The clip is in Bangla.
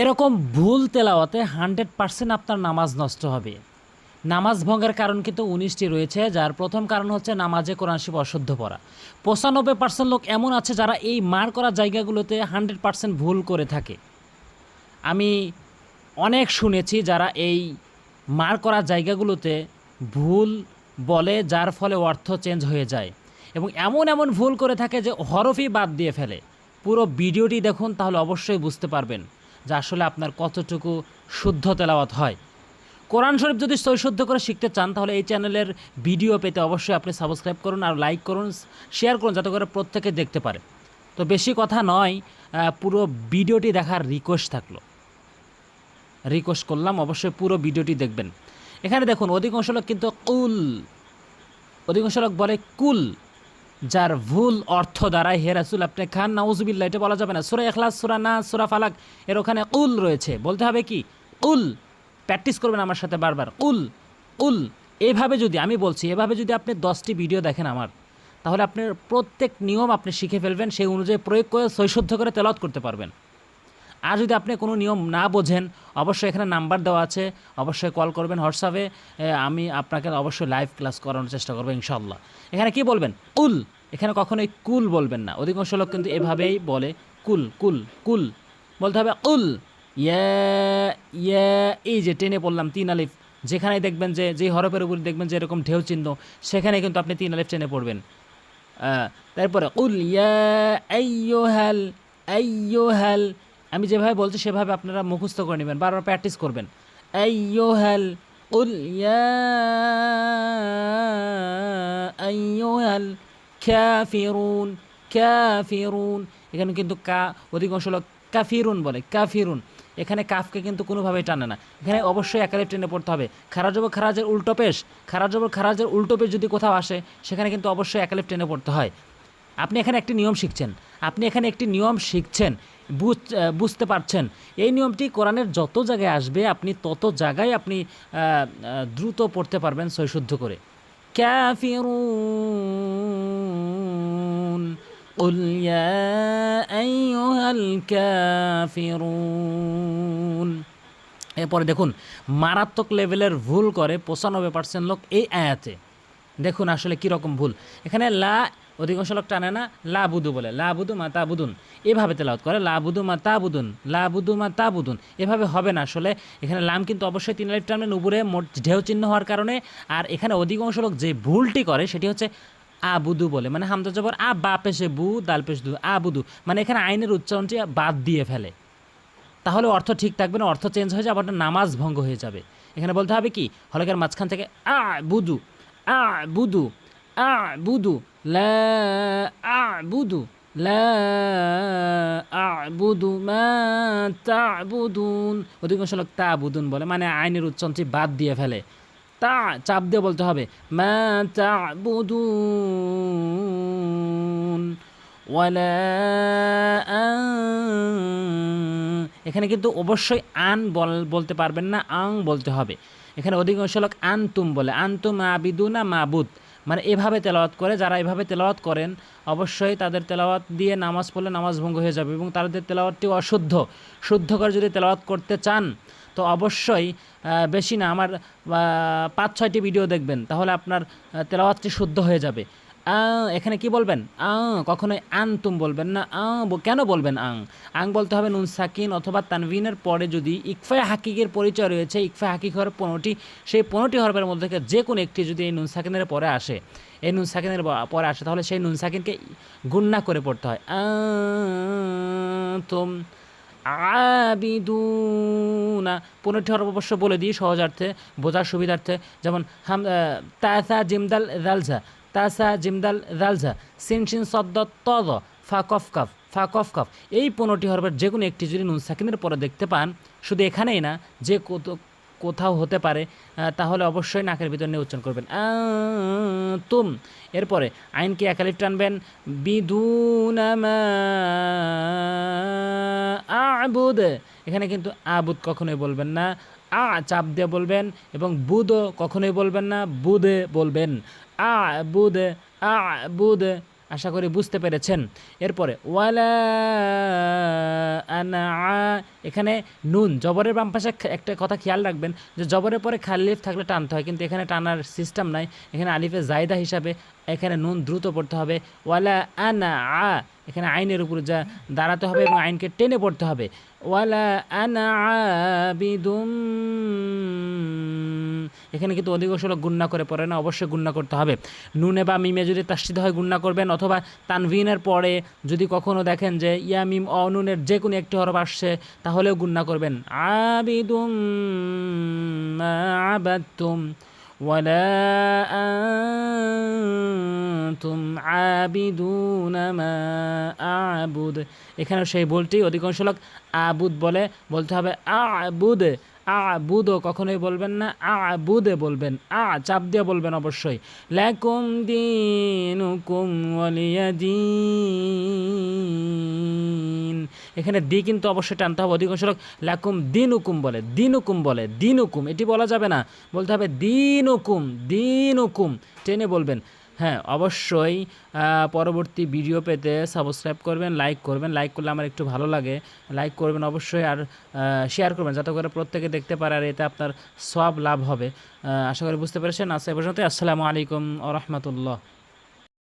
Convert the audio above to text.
এরকম ভুল তেলাওয়াতে হান্ড্রেড পার্সেন্ট আপনার নামাজ নষ্ট হবে। নামাজ ভঙ্গের কারণ কিন্তু উনিশটি রয়েছে, যার প্রথম কারণ হচ্ছে নামাজে কোরআন শিব অশুদ্ধ পড়া। পঁচানব্বই পার্সেন্ট লোক এমন আছে যারা এই মার করা জায়গাগুলোতে হান্ড্রেড পার্সেন্ট ভুল করে থাকে। আমি অনেক শুনেছি যারা এই মার করা জায়গাগুলোতে ভুল বলে, যার ফলে অর্থ চেঞ্জ হয়ে যায় এবং এমন এমন ভুল করে থাকে যে হরফই বাদ দিয়ে ফেলে। পুরো ভিডিওটি দেখুন, তাহলে অবশ্যই বুঝতে পারবেন। যে আসলে আপনার কতটুকু শুদ্ধ তেলাওয়াত হয়। কোরআন শরীফ যদি শুদ্ধ করে শিখতে চান, তাহলে এই চ্যানেলের ভিডিও পেতে অবশ্যই আপনি সাবস্ক্রাইব করুন আর লাইক করুন, শেয়ার করুন, যাতে করে প্রত্যেকে দেখতে পারে। তো বেশি কথা নয় পুরো ভিডিওটি দেখার রিকোয়েস্ট থাকল। রিকোয়েস্ট করলাম, অবশ্যই পুরো ভিডিওটি দেখবেন। এখানে দেখুন, অধিকাংশ লোক কিন্তু কুল, অধিকাংশ লোক বলে কুল। যার ভুল অর্থ দ্বারাই, হে রাসুল, আপনি খান না উজুবিল্লা এটা বলা যাবে না। সুরা এখলাস সুরা না সুরা ফালাক, এর ওখানে উল রয়েছে। বলতে হবে কি? উল প্র্যাকটিস করবেন আমার সাথে বারবার। উল উল এভাবে যদি, আমি বলছি, এভাবে যদি আপনি দশটি ভিডিও দেখেন আমার, তাহলে আপনার প্রত্যেক নিয়ম আপনি শিখে ফেলবেন, সেই অনুযায়ী প্রয়োগ করে সৈশুদ্ধ করে তেলত করতে পারবেন। আর যদি আপনি কোনো নিয়ম না বোঝেন, অবশ্যই এখানে নাম্বার দেওয়া আছে, অবশ্যই কল করবেন হোয়াটসঅ্যাপে। আমি আপনাকে অবশ্যই লাইভ ক্লাস করানোর চেষ্টা করব ইনশাল্লাহ এখানে কি বলবেন? কুল। এখানে কখনোই কুল বলবেন না। অধিকাংশ লোক কিন্তু এভাবেই বলে, কুল কুল কুল। বলতে হবে উল। ইয়া ইয়া, এই যে টেনে পড়লাম তিন আলিফ। যেখানে দেখবেন যে, যেই হরফের উপর দেখবেন যে এরকম ঢেউ চিহ্ন সেখানে কিন্তু আপনি তিন আলিফ টেনে পড়বেন। তারপরে উল ইয়া, আইয়ুহাল আইয়ুহাল আমি যেভাবে বলছি, সেভাবে আপনারা মুখস্থ করে নেবেন, বারবার প্র্যাকটিস করবেন। আইয়ুহাল, উল ইয়া, আইয়ুহাল কাফিরুন কাফিরুন। এখানে কিন্তু কা, অধিকাংশ লোক কাফিরুন বলে, কাফিরুন। এখানে কাফকে কিন্তু কোনোভাবেই টানে না। এখানে অবশ্যই একালে টেনে পড়তে হবে। খারাজব খারাজের উল্টো পেশ খারাজব খারাজের উল্টো পেশ যদি কোথাও আসে, সেখানে কিন্তু অবশ্যই একালে টেনে পড়তে হয়। আপনি এখানে একটি নিয়ম শিখছেন আপনি এখানে একটি নিয়ম শিখছেন বুঝ- আহ, বুঝতে পারছেন এই নিয়মটি কোরআনের যত জায়গায় আসবে আপনি তত জায়গায় আপনি আহ, আহ, দ্রুত পড়তে পারবেন সৈশুদ্ধ করে كافرون قل يا أيها الكافرون এরপরে দেখুন মারাত্মক লেভেলের ভুল করে পঁচানব্বই পার্সেন্ট লোক এই আয়াতে দেখুন আসলে কীরকম ভুল এখানে লা অধিকাংশ লোক টানে না লা বুদু বলে। লা বুদু মা বুদুন এভাবে তেলাওয়াত করে, লাবুদু মা তা বুদুন লা বুদু মা বুদুন এভাবে হবে না আসলে। এখানে লাম কিন্তু অবশ্যই তিন লাইফ টানবেন উপরে মোট ঢেউ চিহ্ন হওয়ার কারণে, আর এখানে অধিকাংশ লোক যে ভুলটি করে সেটি হচ্ছে আবুদু বলে। মানে হামদা জবর, আ বা পেশে বু, দাল পেশ দু, আবুদু। মানে এখানে আইনের উচ্চারণটি বাদ দিয়ে ফেলে। তাহলে অর্থ ঠিক থাকবে না, অর্থ চেঞ্জ হয়ে যাবে আপনার নামাজ ভঙ্গ হয়ে যাবে। এখানে বলতে হবে কি? হলকের মাঝখান থেকে আ বুদু আ বুদু। আ বুদু লা আ বুদু লা আ বুদু মা অধিকাংশ লোক তা বুদুন বলে মানে আইনের উচ্চারণটি বাদ দিয়ে ফেলে। তা চাপ দিয়ে বলতে হবে, মা এখানে কিন্তু অবশ্যই আন বল, বলতে পারবেন না, আং বলতে হবে। এখানে অধিকাংশ লোক আনতুম বলে, আনতুম আবিদুনা মাবুদ। মানে এভাবে তেলাওয়াত করে, যারা এভাবে তেলাওয়াত করেন, অবশ্যই তাদের তেলাওয়াত দিয়ে নামাজ পড়লে নামাজ ভঙ্গ হয়ে যাবে এবং তাদের তেলাওয়াতটি অশুদ্ধ। শুদ্ধ করে যদি তেলাওয়াত করতে চান, তো অবশ্যই বেশি না, আমার পাঁচ ছয়টি ভিডিও দেখবেন, তাহলে আপনার তেলাওয়াতটি শুদ্ধ হয়ে যাবে। আ, এখানে কি বলবেন? আ কখনোই আন তুম বলবেন না। আ কেন বলবেন আং? আং বলতে হবে নুন সাকিন অথবা তানভিনের পরে যদি ইকফায় হাকিকের পরিচয় রয়েছে ইকফায় হাকিক হওয়ার পনেরোটি সেই পনেরোটি হরফের মধ্যে থেকে যে কোনো একটি যদি এই নুন সাকিনের পরে আসে এই নুন সাকিনের পরে আসে তাহলে সেই নুন সাকিনকে গুন্না করে পড়তে হয়। তুম আবিদুনা। পনেরোটি হরফ অবশ্য বলে দিই সহজার্থে বোঝার সুবিধার্থে। যেমন হাম তাসা জিমদাল রালঝা তাসা জিমদাল রালঝা সিন সিন সদ্দ তদ ফা কফ কাফ, ফা কফ কাফ। এই পনেরোটি হরফের যে কোনো একটি যদি নুন সাকিনের পরে দেখতে পান, শুধু এখানেই না, যে কোথাও হতে পারে তাহলে অবশ্যই নাকের ভিতর নিয়ে উচ্চারণ করবেন। তুম। এরপরে আইনকে একালিফ টানবেন বিদুনামা আবুদ। এখানে কিন্তু আবুদ কখনোই বলবেন না, আ চাপ দিয়ে বলবেন এবং বুদ কখনোই বলবেন না, বুদে বলবেন। আ বুদ আ বুদ আশা করি বুঝতে পেরেছেন। এরপরে, ওয়ালা আনা এখানে নুন, জবরের বাম পাশে একটা কথা খেয়াল রাখবেন যে জবরের পরে খালিফ থাকলে টানতে হয়, কিন্তু এখানে টানার সিস্টেম নাই। এখানে আলিফে জায়দা হিসাবে এখানে নুন দ্রুত পড়তে হবে। ওয়ালা আনা আ, এখানে আইনের উপর যা দাঁড়াতে হবে এবং আইনকে টেনে পড়তে হবে। ওয়ালা আনা আবিদুম এখানে কিন্তু অধিকাংশ লোক গুন্না করে পড়ে না, অবশ্যই গুন্না করতে হবে। নুনে বা মিমে যদি তাস্তিত হয় গুন্না করবেন, অথবা তানভিনের পরে যদি কখনো দেখেন যে ইয়া, মিম অনুনের যে কোনো একটি হরফ আসছে, তাহলেও গুন্না করবেন। আবিদুম, মা আবাদতুম আন্তুম আবিদুনামা আবুদ। এখানে সেই বলটি অধিকাংশ লোক আবুদ বলে। বলতে হবে আবুদ। আবুদ কখনোই বলবেন না, আবুদে বলবেন। আ চাপ দিয়ে বলবেন অবশ্যই। লেকুম দিনুকুম ওয়ালিয়া দিন এখানে দি কিন্তু অবশ্যই টানতে হবে। অধিকাংশ লোক লাকুম দিনুকুম বলে দিনুকুম বলে, দিনুকুম। এটি বলা যাবে না। বলতে হবে দিনুকুম দিনুকুম। টেনে বলবেন। হ্যাঁ অবশ্যই পরবর্তী ভিডিও পেতে সাবস্ক্রাইব করবেন লাইক করবেন। লাইক করলে আমার একটু ভালো লাগে। লাইক করবেন অবশ্যই আর শেয়ার করবেন যাতে করে প্রত্যেকে দেখতে পারে আর এতে আপনার সব লাভ হবে। আশা করি বুঝতে পেরেছেন। আচ্ছা এ পর্যন্ত আসসালামু আলাইকুম ও রহমতুল্লাহ।